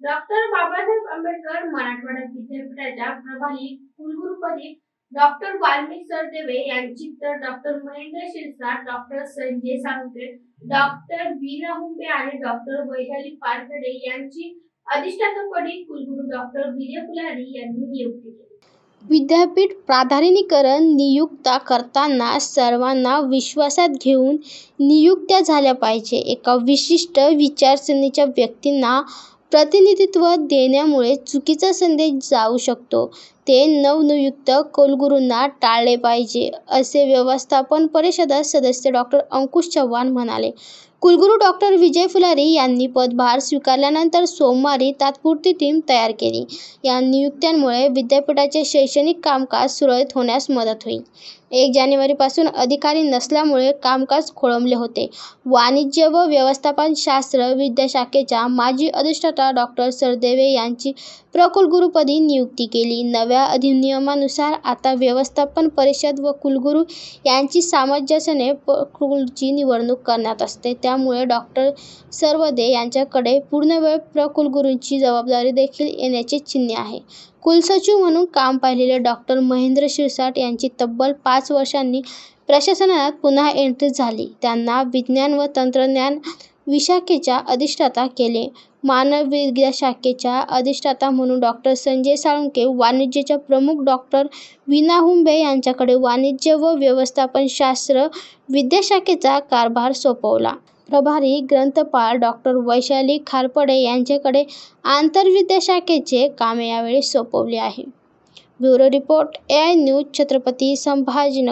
Doctor Babasaheb Ambedkar Marathwada विद्यापीठाच्या प्रभारी कुलगुरुपदी doctor Valmik Sardeve यांची तर डॉक्टर महेंद्र शिरसाट डॉक्टर संजय सांगते डॉक्टर वीरा हुंबे आणि डॉक्टर वैशाली पारखडे यांची अधिष्ठातपदी कुलगुरू डॉक्टर विजय फुलारी यांनी नियुक्ती केली विद्यापीठ प्राधान्यकरण नियुक्त्या करताना सर्वांना विश्वासात घेऊन नियुक्त्या झाल्या पाहिजे. एका विशिष्ट विचारसरणीच्या व्यक्तींना प्रतिनिधित्व देण्यामुळे चुकीचा संदेश जाऊ शकतो. ते नवनियुक्त कुलगुरूंना टाळले पाहिजे, असे व्यवस्थापन परिषद सदस्य डॉ. अंकुश चव्हाण म्हणाले. कुलगुरू डॉक्टर विजय फुलारी यांनी पदभार स्वीकारल्यानंतर सोमवारी तात्पुरती टीम तयार केली. या नियुक्त्यांमुळे विद्यापीठाचे शैक्षणिक कामकाज सुरळीत होण्यास मदत होईल. एक जानेवारीपासून अधिकारी नसल्यामुळे कामकाज खोळंबले होते. वाणिज्य व व्यवस्थापनशास्त्र विद्याशाखेच्या माजी अधिष्ठाता डॉक्टर सरदेवे यांची प्रकुलगुरूपदी नियुक्ती केली. नव्या अधिनियमानुसार आता व्यवस्थापन परिषद व कुलगुरू यांची सामंजस्याने कुलची निवडणूक करण्यात असते. त्यामुळे डॉ. सर्वदे यांच्याकडे पूर्णवेळ प्र-कुलगुरूची जबाबदारी देखील येण्याची चिन्हे आहे कुलसचिव म्हणून काम पाहिलेले डॉ. महेंद्र शिरसाट यांची तब्बल पाच वर्षांनी प्रशासनात पुन्हा एंट्री झाली. त्यांना विज्ञान व तंत्रज्ञान विशाखेच्या अधिष्ठाता केले. मानवविद्याशाखेच्या अधिष्ठाता म्हणून डॉ. संजय साळुंके वाणिज्याच्या प्रमुख डॉ. वीणा हुंबे यांच्याकडे वाणिज्य व व्यवस्थापनशास्त्र विद्याशाखेचा कारभार सोपवला. प्रभारी ग्रंथपाल डॉक्टर वैशाली खारपडे यांच्याकडे आंतरविद्याशाखेची कामे यावेळी सोपवली आहे bureau report, A news, Chhatrapati Sambhajinagar.